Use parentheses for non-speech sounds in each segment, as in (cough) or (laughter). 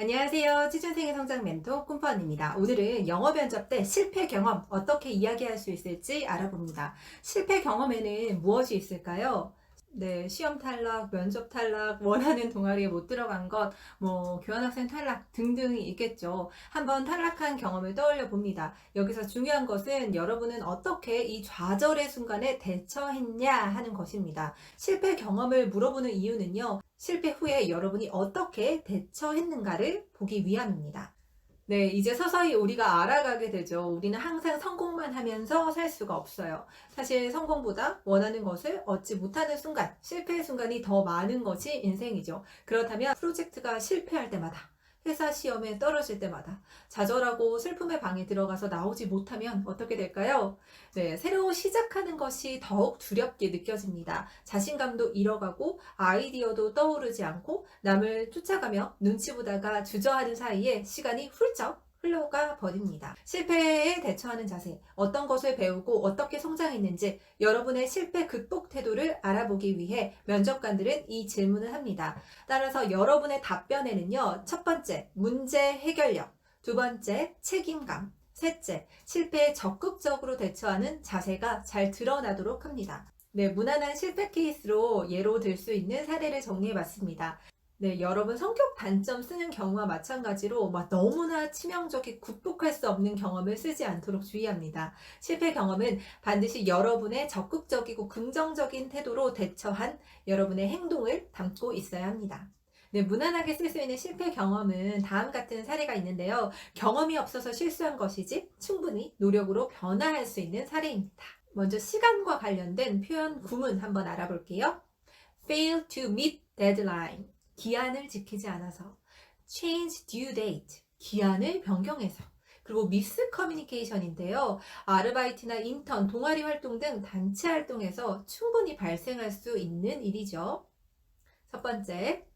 안녕하세요. 취준생의 성장 멘토 꿈퍼입니다. 오늘은 영어 면접 때 실패 경험 어떻게 이야기할 수 있을지 알아봅니다. 실패 경험에는 무엇이 있을까요? 네, 시험 탈락, 면접 탈락, (laughs) 원하는 동아리에 못 들어간 것, 뭐, 교환학생 탈락 등등이 있겠죠. 한번 탈락한 경험을 떠올려 봅니다. 여기서 중요한 것은 여러분은 어떻게 이 좌절의 순간에 대처했냐 하는 것입니다. 실패 경험을 물어보는 이유는요, 실패 후에 여러분이 어떻게 대처했는가를 보기 위함입니다. 네, 이제 서서히 우리가 알아가게 되죠. 우리는 항상 성공만 하면서 살 수가 없어요. 사실 성공보다 원하는 것을 얻지 못하는 순간, 실패의 순간이 더 많은 것이 인생이죠. 그렇다면 프로젝트가 실패할 때마다, 회사 시험에 떨어질 때마다, 좌절하고 슬픔의 방에 들어가서 나오지 못하면 어떻게 될까요? 네, 새로 시작하는 것이 더욱 두렵게 느껴집니다. 자신감도 잃어가고 아이디어도 떠오르지 않고 남을 쫓아가며 눈치 보다가 주저하는 사이에 시간이 훌쩍 흘러가 버립니다. 실패에 대처하는 자세, 어떤 것을 배우고 어떻게 성장했는지 여러분의 실패 극복 태도를 알아보기 위해 면접관들은 이 질문을 합니다. 따라서 여러분의 답변에는요, 첫 번째, 문제 해결력, 두 번째, 책임감, 셋째, 실패에 적극적으로 대처하는 자세가 잘 드러나도록 합니다. 네, 무난한 실패 케이스로 예로 들 수 있는 사례를 정리해 봤습니다. 네, 여러분 성격 단점 쓰는 경우와 마찬가지로 막 너무나 치명적이 극복할 수 없는 경험을 쓰지 않도록 주의합니다. 실패 경험은 반드시 여러분의 적극적이고 긍정적인 태도로 대처한 여러분의 행동을 담고 있어야 합니다. 네, 무난하게 쓸 수 있는 실패 경험은 다음 같은 사례가 있는데요. 경험이 없어서 실수한 것이지 충분히 노력으로 변화할 수 있는 사례입니다. 먼저 시간과 관련된 표현 구문 한번 알아볼게요. fail to meet deadline. 기한을 지키지 않아서. change due date. 기한을 변경해서. 그리고 미스 커뮤니케이션인데요. 아르바이트나 인턴, 동아리 활동 등 단체 활동에서 충분히 발생할 수 있는 일이죠. 첫 번째,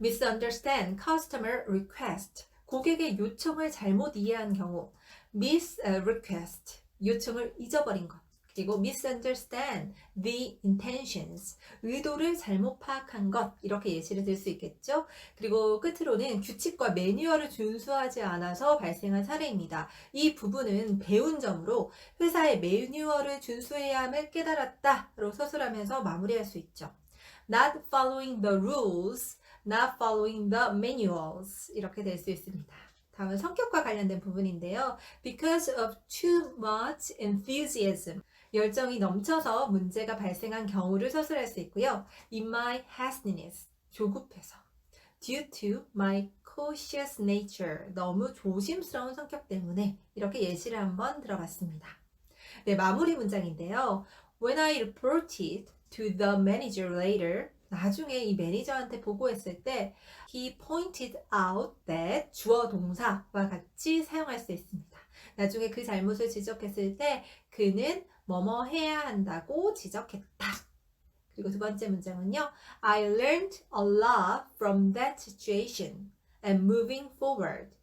misunderstand customer request. 고객의 요청을 잘못 이해한 경우, miss request. 요청을 잊어버린 것. 그리고 misunderstand the intentions. 의도를 잘못 파악한 것. 이렇게 예시를 들 수 있겠죠? 그리고 끝으로는 규칙과 매뉴얼을 준수하지 않아서 발생한 사례입니다. 이 부분은 배운 점으로 회사의 매뉴얼을 준수해야 함을 깨달았다로 서술하면서 마무리할 수 있죠. Not following the rules, not following the manuals. 이렇게 될 수 있습니다. 다음은 성격과 관련된 부분인데요. Because of too much enthusiasm. 열정이 넘쳐서 문제가 발생한 경우를 서술할 수 있고요. In my hastiness. 조급해서. Due to my cautious nature. 너무 조심스러운 성격 때문에 이렇게 예시를 한번 들어봤습니다. 네, 마무리 문장인데요. When I reported to the manager later, 나중에 이 매니저한테 보고했을 때 he pointed out that 주어 동사와 같이 사용할 수 있습니다. 나중에 그 잘못을 지적했을 때 그는 뭐뭐 해야 한다고 지적했다. 그리고 두 번째 문장은요. I learned a lot from that situation and moving forward.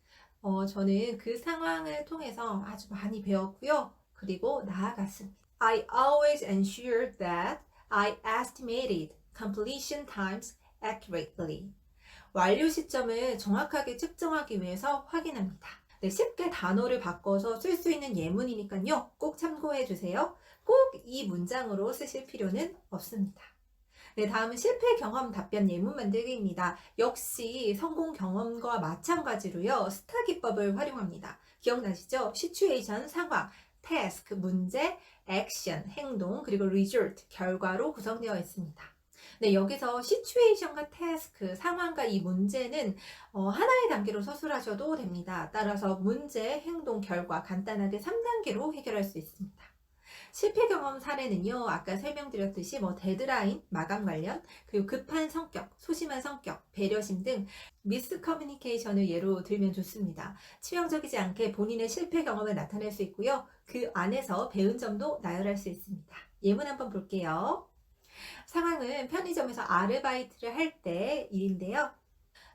어, 저는 그 상황을 통해서 아주 많이 배웠고요. 그리고 나아갔습니다. I always ensured that I estimated completion times accurately. 완료 시점을 정확하게 측정하기 위해서 확인합니다. 네, 쉽게 단어를 바꿔서 쓸 수 있는 예문이니까요. 꼭 참고해 주세요. 꼭 이 문장으로 쓰실 필요는 없습니다. 네, 다음은 실패 경험 답변 예문 만들기입니다. 역시 성공 경험과 마찬가지로요. 스타 기법을 활용합니다. 기억나시죠? 시츄에이션 상황, 태스크 문제, 액션 행동, 그리고 result 결과로 구성되어 있습니다. 네, 여기서 시츄에이션과 태스크, 상황과 이 문제는 어, 하나의 단계로 서술하셔도 됩니다. 따라서 문제, 행동, 결과 간단하게 3단계로 해결할 수 있습니다. 실패 경험 사례는요, 아까 설명드렸듯이 뭐 데드라인, 마감 관련, 그리고 급한 성격, 소심한 성격, 배려심 등 미스 커뮤니케이션을 예로 들면 좋습니다. 치명적이지 않게 본인의 실패 경험을 나타낼 수 있고요. 그 안에서 배운 점도 나열할 수 있습니다. 예문 한번 볼게요. 상황은 편의점에서 아르바이트를 할 때 일인데요.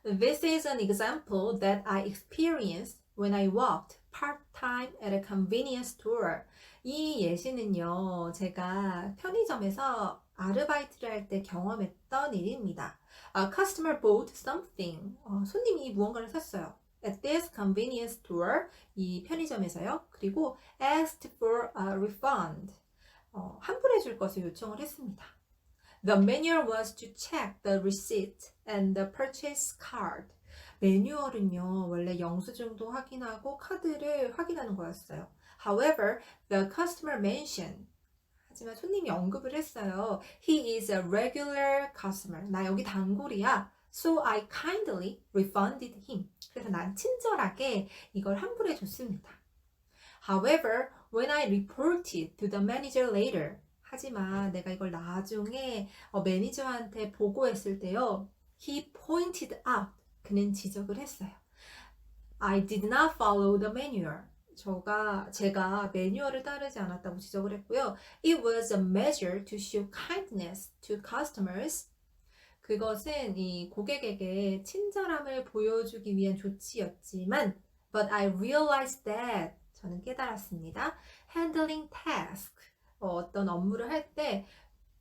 This is an example that I experienced when I worked part-time at a convenience store. 이 예시는요, 제가 편의점에서 아르바이트를 할 때 경험했던 일입니다. A customer bought something. 어, 손님이 무언가를 샀어요. At this convenience store, 이 편의점에서요. 그리고 asked for a refund. 어, 환불해 줄 것을 요청을 했습니다. The manual was to check the receipt and the purchase card. 매뉴얼은요, 원래 영수증도 확인하고 카드를 확인하는 거였어요. However, the customer mentioned 하지만 손님이 언급을 했어요. He is a regular customer. 나 여기 단골이야. So I kindly refunded him. 그래서 난 친절하게 이걸 환불해 줬습니다. However, when I reported to the manager later, 하지만 내가 이걸 나중에 어, 매니저한테 보고했을 때요, he pointed out, 그는 지적을 했어요. I did not follow the manual. 저가 제가 매뉴얼을 따르지 않았다고 지적을 했고요. It was a measure to show kindness to customers. 그것은 이 고객에게 친절함을 보여주기 위한 조치였지만, but I realized that 저는 깨달았습니다. Handling task 어, 어떤 업무를 할 때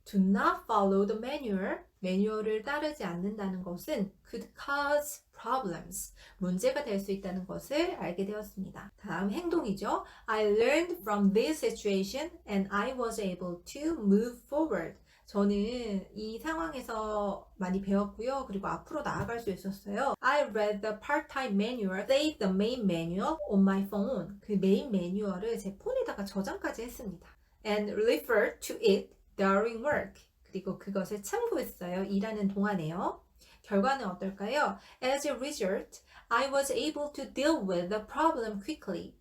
do not follow the manual 매뉴얼을 따르지 않는다는 것은 could cause problems 문제가 될 수 있다는 것을 알게 되었습니다. 다음 행동이죠. I learned from this situation and I was able to move forward. 저는 이 상황에서 많이 배웠고요. 그리고 앞으로 나아갈 수 있었어요. I read the part-time manual, saved the main manual on my phone. 그 메인 매뉴얼을 제 폰에다가 저장까지 했습니다. And referred to it during work. 그리고 그것을 참고했어요. 일하는 동안에요. 결과는 어떨까요? As a result, I was able to deal with the problem quickly.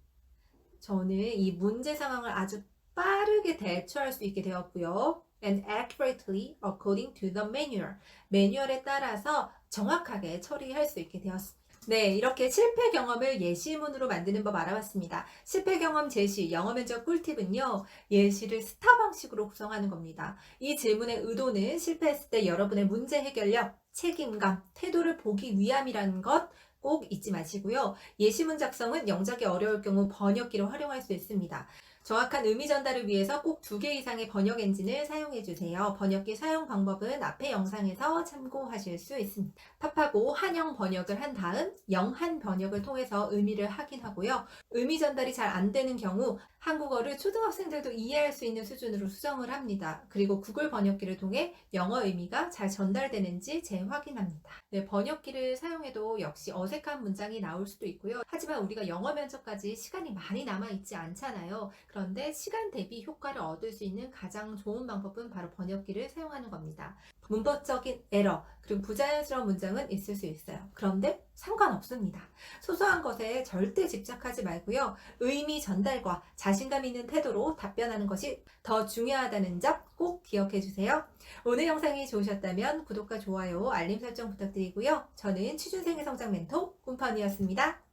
저는 이 문제 상황을 아주 빠르게 대처할 수 있게 되었고요. And accurately according to the manual. 매뉴얼에 따라서 정확하게 처리할 수 있게 되었습니다. 네, 이렇게 실패 경험을 예시문으로 만드는 법 알아봤습니다. 실패 경험 제시, 영어 면접 꿀팁은요, 예시를 스타 방식으로 구성하는 겁니다. 이 질문의 의도는 실패했을 때 여러분의 문제 해결력, 책임감, 태도를 보기 위함이라는 것 꼭 잊지 마시고요. 예시문 작성은 영작이 어려울 경우 번역기로 활용할 수 있습니다. 정확한 의미 전달을 위해서 꼭 두 개 이상의 번역 엔진을 사용해 주세요. 번역기 사용 방법은 앞의 영상에서 참고하실 수 있습니다. 팝하고 한영 번역을 한 다음 영한 번역을 통해서 의미를 확인하고요. 의미 전달이 잘 안 되는 경우 한국어를 초등학생들도 이해할 수 있는 수준으로 수정을 합니다. 그리고 구글 번역기를 통해 영어 의미가 잘 전달되는지 재확인합니다. 네, 번역기를 사용해도 역시 어색한 문장이 나올 수도 있고요. 하지만 우리가 영어 면접까지 시간이 많이 남아 있지 않잖아요. 그런데 시간 대비 효과를 얻을 수 있는 가장 좋은 방법은 바로 번역기를 사용하는 겁니다. 문법적인 에러, 그리고 부자연스러운 문장은 있을 수 있어요. 그런데 상관없습니다. 소소한 것에 절대 집착하지 말고요. 의미 전달과 자신감 있는 태도로 답변하는 것이 더 중요하다는 점 꼭 기억해 주세요. 오늘 영상이 좋으셨다면 구독과 좋아요, 알림 설정 부탁드리고요. 저는 취준생의 성장 멘토 꿈펀이었습니다.